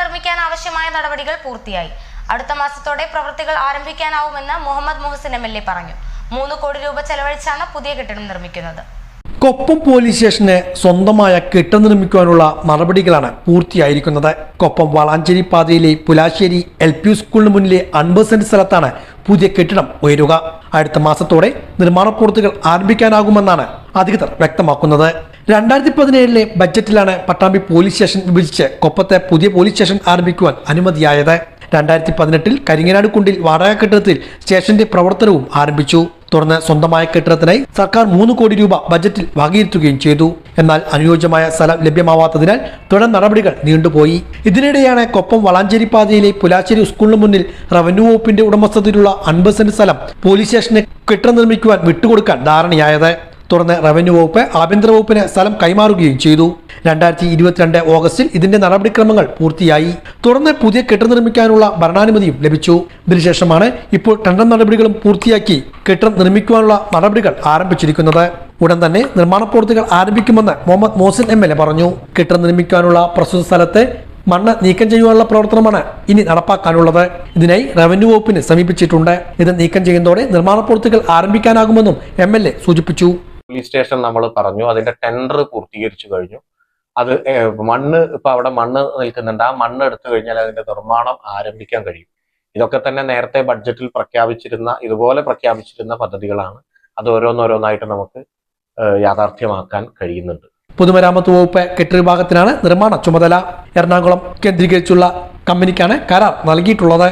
നിർമ്മിക്കാൻ ആവശ്യമായ നടപടികൾ പൂർത്തിയായി. അടുത്ത മാസത്തോടെ പ്രവൃത്തികൾ ആരംഭിക്കാനാവുമെന്ന് Muhammad Muhsin M L A പറഞ്ഞു. മൂന്ന് കോടി രൂപ ചെലവഴിച്ചാണ് പുതിയ കെട്ടിടം നിർമ്മിക്കുന്നത്. കൊപ്പം പോലീസ് സ്റ്റേഷന് സ്വന്തമായ കെട്ടം നിർമ്മിക്കുവാനുള്ള നടപടികളാണ് പൂർത്തിയായിരിക്കുന്നത്. കൊപ്പം വളാഞ്ചേരി പാതയിലെ പുലാശ്ശേരി എൽ പി സ്കൂളിന് മുന്നിലെ അൻപത് സെന്റ് സ്ഥലത്താണ് പുതിയ കെട്ടിടം ഉയരുക. അടുത്ത മാസത്തോടെ നിർമ്മാണ പ്രവൃത്തികൾ ആരംഭിക്കാനാകുമെന്നാണ് അധികൃതർ വ്യക്തമാക്കുന്നത്. രണ്ടായിരത്തി പതിനേഴിലെ ബജറ്റിലാണ് പട്ടാമ്പി പോലീസ് സ്റ്റേഷൻ വിഭജിച്ച് കൊപ്പത്തെ പുതിയ പോലീസ് സ്റ്റേഷൻ ആരംഭിക്കുവാൻ അനുമതിയായത്. രണ്ടായിരത്തി പതിനെട്ടിൽ കരിങ്ങനാട് കുണ്ടിൽ വാടക കെട്ടിടത്തിൽ സ്റ്റേഷന്റെ പ്രവർത്തനവും ആരംഭിച്ചു. തുടർന്ന് സ്വന്തമായ കെട്ടിടത്തിനായി സർക്കാർ മൂന്ന് കോടി രൂപ ബജറ്റിൽ വകയിരുത്തുകയും ചെയ്തു. എന്നാൽ അനുയോജ്യമായ സ്ഥലം ലഭ്യമാവാത്തതിനാൽ തുടർ നടപടികൾ നീണ്ടുപോയി. ഇതിനിടെയാണ് കൊപ്പം വളാഞ്ചേരി പാതയിലെ പുലാശ്ശേരി സ്കൂളിന് മുന്നിൽ റവന്യൂ വകുപ്പിന്റെ ഉടമസ്ഥതയിലുള്ള അൻപത് സെന്റ് സ്ഥലം പോലീസ് സ്റ്റേഷന് കെട്ടിടം നിർമ്മിക്കുവാൻ വിട്ടുകൊടുക്കാൻ ധാരണയായത്. തുടർന്ന് റവന്യൂ വകുപ്പ് ആഭ്യന്തര വകുപ്പിന് സ്ഥലം കൈമാറുകയും ചെയ്തു. രണ്ടായിരത്തി ഇരുപത്തിരണ്ട് ഓഗസ്റ്റിൽ ഇതിന്റെ നടപടിക്രമങ്ങൾ പൂർത്തിയായി. തുടർന്ന് പുതിയ കെട്ടിടം നിർമ്മിക്കാനുള്ള ഭരണാനുമതിയും ലഭിച്ചു. ഇതിനുശേഷമാണ് ഇപ്പോൾ ടെൻഡർ നടപടികളും പൂർത്തിയാക്കി കെട്ടിടം നിർമ്മിക്കുവാനുള്ള നടപടികൾ ആരംഭിച്ചിരിക്കുന്നത്. ഉടൻ തന്നെ നിർമ്മാണ പ്രവൃത്തികൾ ആരംഭിക്കുമെന്ന് Muhammad Mohsin M L A പറഞ്ഞു. കെട്ടിടം നിർമ്മിക്കാനുള്ള പ്രസ്തുത സ്ഥലത്തെ മണ്ണ് നീക്കം ചെയ്യുവാനുള്ള പ്രവർത്തനമാണ് ഇനി നടപ്പാക്കാനുള്ളത്. ഇതിനായി റവന്യൂ വകുപ്പിനെ സമീപിച്ചിട്ടുണ്ട്. ഇത് നീക്കം ചെയ്യുന്നതോടെ നിർമ്മാണ പ്രവൃത്തികൾ ആരംഭിക്കാനാകുമെന്നും എ സൂചിപ്പിച്ചു. പോലീസ് സ്റ്റേഷൻ നമ്മൾ പറഞ്ഞു. അതിന്റെ ടെൻഡർ പൂർത്തീകരിച്ചു കഴിഞ്ഞു. അത് മണ്ണ് ഇപ്പൊ അവിടെ മണ്ണ് നിൽക്കുന്നുണ്ട്. ആ മണ്ണ് എടുത്തു കഴിഞ്ഞാൽ അതിന്റെ നിർമ്മാണം ആരംഭിക്കാൻ കഴിയും. ഇതൊക്കെ തന്നെ നേരത്തെ ബഡ്ജറ്റിൽ പ്രഖ്യാപിച്ചിരുന്ന ഇതുപോലെ പ്രഖ്യാപിച്ചിരുന്ന പദ്ധതികളാണ്. അത് ഓരോന്നോരോന്നായിട്ട് നമുക്ക് യാഥാർത്ഥ്യമാക്കാൻ കഴിയുന്നുണ്ട്. പൊതുമരാമത്ത് വകുപ്പ് കെട്ടിട നിർമ്മാണ ചുമതല. എറണാകുളം കേന്ദ്രീകരിച്ചുള്ള കമ്പനിക്കാണ് കരാർ നൽകിയിട്ടുള്ളത്.